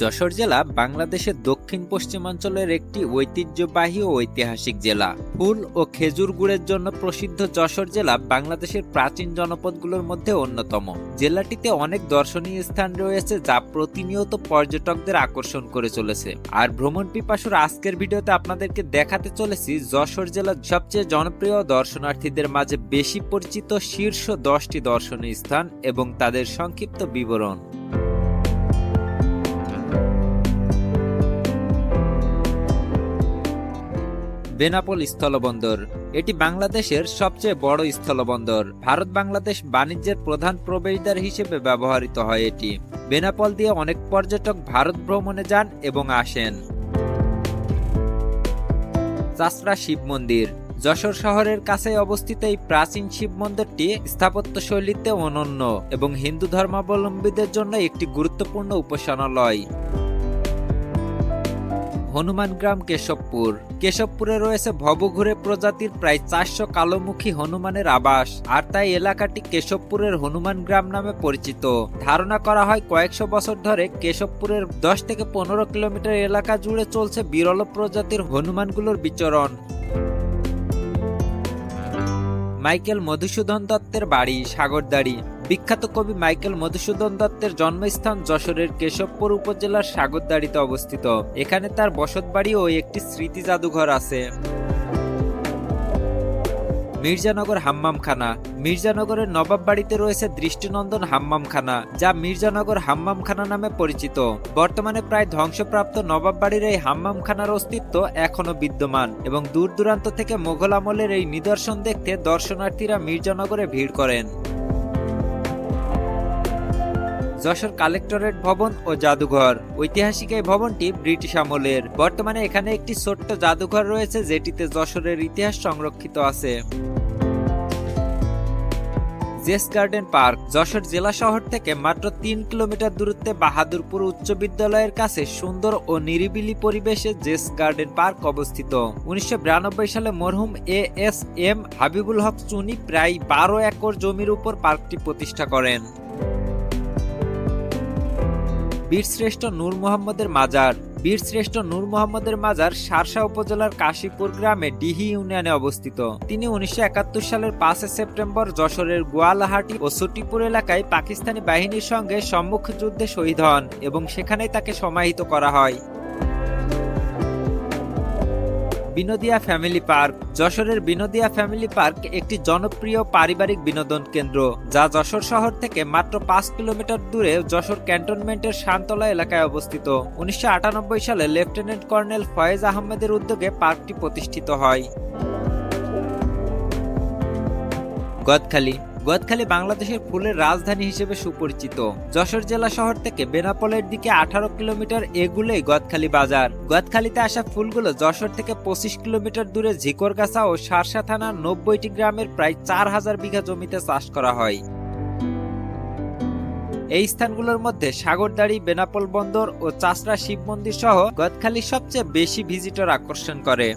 যশোর জেলা বাংলাদেশের দক্ষিণ পশ্চিমাঞ্চলের একটি ঐতিহ্যবাহী ও ঐতিহাসিক জেলা। ফুল ও খেজুর গুড়ের জন্য প্রসিদ্ধ যশোর জেলা বাংলাদেশের প্রাচীন জনপদগুলোর মধ্যে অন্যতম। জেলাটিতে অনেক দর্শনীয় স্থান রয়েছে যা প্রতিনিয়ত পর্যটকদের আকর্ষণ করে চলেছে। আর ভ্রমণ পিপাসুর আজকের ভিডিওতে আপনাদেরকে দেখাতে চলেছি যশোর জেলার সবচেয়ে জনপ্রিয় দর্শনার্থীদের মাঝে বেশি পরিচিত শীর্ষ দশটি দর্শনীয় স্থান এবং তাদের সংক্ষিপ্ত বিবরণ। বেনাপোল স্থলবন্দর। এটি বাংলাদেশের সবচেয়ে বড় স্থলবন্দর। ভারত বাংলাদেশ বাণিজ্যের প্রধান প্রবেশদ্বার হিসেবে ব্যবহৃত হয় এটি। বেনাপোল দিয়ে অনেক পর্যটক ভারত ভ্রমণে যান এবং আসেন। চাষরা শিব মন্দির। যশোর শহরের কাছে অবস্থিত এই প্রাচীন শিব মন্দিরটি স্থাপত্য শৈলীতে অনন্য এবং হিন্দু ধর্মাবলম্বীদের জন্য একটি গুরুত্বপূর্ণ উপাসনালয়। হনুমানগ্রাম কেশবপুর। কেশবপুরে রয়েছে ভবঘুরে প্রজাতির প্রায় চারশো কালোমুখী হনুমানের আবাস, আর তাই এলাকাটি কেশবপুরের হনুমান গ্রাম নামে পরিচিত। ধারণা করা হয় কয়েকশো বছর ধরে কেশবপুরের দশ থেকে পনেরো কিলোমিটার এলাকা জুড়ে চলছে বিরল প্রজাতির হনুমানগুলোর বিচরণ। মাইকেল মধুসূদন দত্তের বাড়ি সাগরদাড়ি। বিখ্যাত কবি মাইকেল মধুসূদন দত্তের জন্মস্থান যশোরের কেশবপুর উপজেলার সাগরদাড়িতে অবস্থিত। এখানে তার বসতবাড়ি ও একটি স্মৃতি জাদুঘর আছে। মির্জানগর হাম্মামখানা। মির্জানগরের নবাব বাড়িতে রয়েছে দৃষ্টিনন্দন হাম্মামখানা, যা মির্জানগর হাম্মামখানা নামে পরিচিত। বর্তমানে প্রায় ধ্বংসপ্রাপ্ত নবাব বাড়ির এই হাম্মামখানার অস্তিত্ব এখনও বিদ্যমান এবং দূর দূরান্ত থেকে মোঘল আমলের এই নিদর্শন দেখতে দর্শনার্থীরা মির্জানগরে ভিড় করেন। যশোর কালেক্টরেট ভবন ও জাদুঘর। ঐতিহাসিক এই ভবনটি ব্রিটিশ আমলের। বর্তমানে এখানে একটি ছোট্ট জাদুঘর রয়েছে, যেটিতে যশোরের ইতিহাস সংরক্ষিত আছে। জেস গার্ডেন পার্ক, যশোর জেলা শহর থেকে মাত্র তিন কিলোমিটার দূরত্বে বাহাদুরপুর উচ্চ বিদ্যালয়ের কাছে সুন্দর ও নিরিবিলি পরিবেশে জেস গার্ডেন পার্ক অবস্থিত। উনিশশো বিরানব্বই সালে মরহুম A S M Habibul Haq Chuni প্রায় বারো একর জমির উপর পার্কটি প্রতিষ্ঠা করেন। বীরশ্রেষ্ঠ নূর মোহাম্মদের মাজার। বীরশ্রেষ্ঠ নূর মোহাম্মদের মাজার সারসা উপজেলার কাশীপুর গ্রামে ডিহি ইউনিয়নে অবস্থিত। তিনি উনিশশো একাত্তর সালের পাঁচে সেপ্টেম্বর যশোরের গোয়ালাহাটি ও সুটিপুর এলাকায় পাকিস্তানি বাহিনীর সঙ্গে সম্মুখ যুদ্ধে শহীদ হন এবং সেখানেই তাকে সমাহিত করা হয়। Binodia family park. যশোরের বিনোদিয়া ফ্যামিলি পার্ক একটি জনপ্রিয় পারিবারিক বিনোদন কেন্দ্র, যা যশোর শহর থেকে মাত্র পাঁচ কিলোমিটার দূরে যশোর ক্যান্টনমেন্টের শান্তলা এলাকায় অবস্থিত। উনিশশো আটানব্বই সালে লেফটেন্যান্ট কর্নেল ফয়েজ আহমেদের উদ্যোগে পার্কটি প্রতিষ্ঠিত হয়। গদখালি গদখালি বাংলাদেশের ফুলের রাজধানী হিসেবে সুপরিচিত। যশোর জেলা শহর থেকে বেনাপোলের দিকে আঠারো কিলোমিটার এগুলোই গদখালি বাজার। গদখালিতে আসা ফুলগুলো যশোর থেকে পঁচিশ কিলোমিটার দূরে ঝিকরগাছা ও সারসা থানার নব্বইটি গ্রামের প্রায় চার হাজার বিঘা জমিতে চাষ করা হয়। এই স্থানগুলোর মধ্যে সাগরদাড়ি, বেনাপোল বন্দর ও চাষরা শিব মন্দির সহ গদখালি সবচেয়ে বেশি ভিজিটর আকর্ষণ করে।